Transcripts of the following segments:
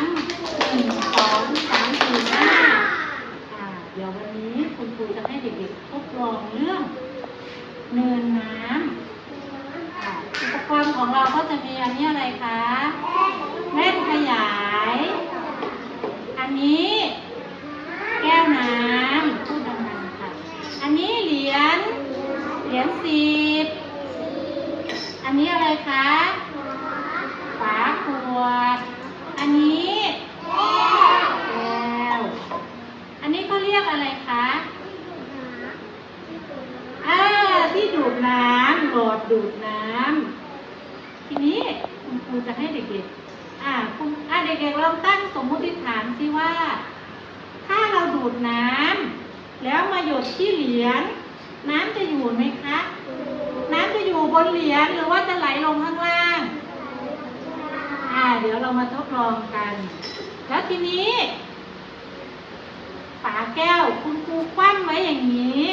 งหนึ่งสองสามสี่ห้าอ่าเดี๋ยววันนี้คุณครูจะให้เด็กๆทดลองเรื่องเนินน้ำอ่าอุปกรณ์ของเราก็จะมีอันนี้อะไรคะแม่นขยาย อันนี้แก้วน้ำพูดดังๆค่ะ อันนี้เหรียญเหรียญสิบอันนี้อะไรคะ ฝาขวด อันนี้ ยกอะไรคะอ่าที่ดูดน้ำหลอดดูดน้ำทีนี้คุณครูจะให้เด็กๆอ่าคุณอ่าเด็กๆลองตั้งสมมติฐานสิว่า ถ้าเราดูดน้ำแล้วมาหยดที่เหรียญน้ำจะอยู่ไหมคะ น้ำจะอยู่บนเหรียญหรือว่าจะไหลลงข้างล่าง อ่า เดี๋ยวเรามาทดลองกัน แล้วทีนี้าแก้ว คุณครูคว่ำไว้อย่างนี้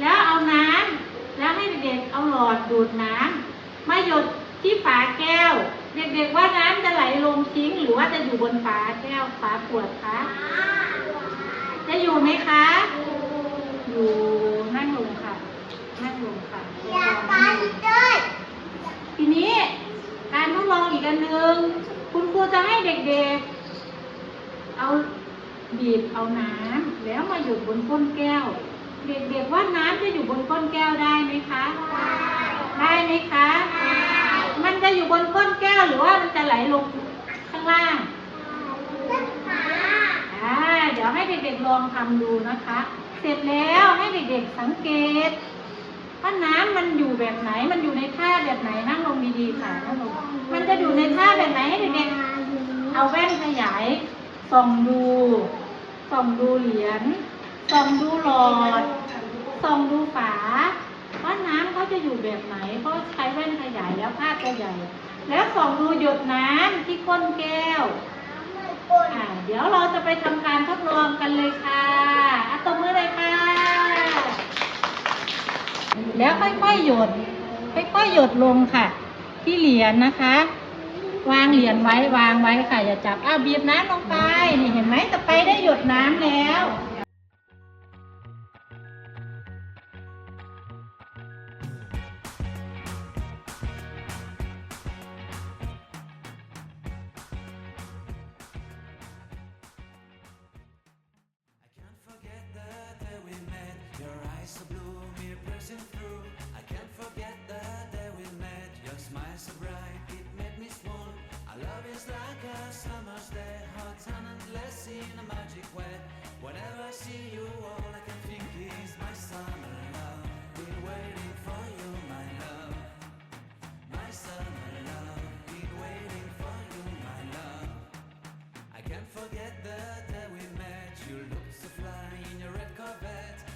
แล้วเอาน้ำแล้วให้เด็กๆเอาหลอดดูดน้ำมาหยดที่ฝาแก้ว เด็กๆว่าน้ำจะไหลลงทิ้ง หรือว่าจะอยู่บนฝาแก้วฝาขวดคะจะอยู่ไหมคะ อยู่นั่งลงค่ะนั่งลงค่ะอยากไปด้วยทีนี้การทดลองอีกอันหนึ่งคุณครูจะให้เด็กๆเอา บีบเอาน้ำแล้วมาหยดบนก้นแก้ว เด็กๆว่าน้ำจะอยู่บนก้นแก้วได้ไหมคะ ได้ไหมคะ มันจะอยู่บนก้นแก้วหรือว่ามันจะไหลลงข้างล่างอ่าเดี๋ยวให้เด็กๆลองทำดูนะคะ เสร็จแล้วให้เด็กๆสังเกตว่าน้ำมันอยู่แบบไหน มันอยู่ในท่าแบบไหนนั่งลงดีๆค่ะนั่งลงมันจะอยู่ในท่าแบบไหนให้เด็กๆเอาแว่นขยายส่องดู ส่องดูเหรียญส่องดูหลอดส่องดูฝาว่าน้ำเขาจะอยู่แบบไหนเพราะใช้แว่นขยายแล้วภาพจะใหญ่ แล้วส่องดูหยดน้ำที่ก้นแก้วอ่าเดี๋ยวเราจะไปทำการทดลองกันเลยค่ะอะตมือเลยค่ะ แล้วค่อยๆหยดค่อยๆหยดลงค่ะ ที่เหรียญนะคะ วางเหรียญไว้วางไว้ค่ะอย่าจับอ้าวบีบน้ำลงไปนี่เห็นไหมสไปได้หยดน้ำแล้ว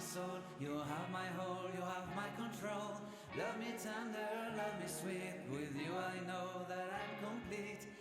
soul. You have my whole, you have my control. Love me tender, love me sweet. With you I know that I'm complete.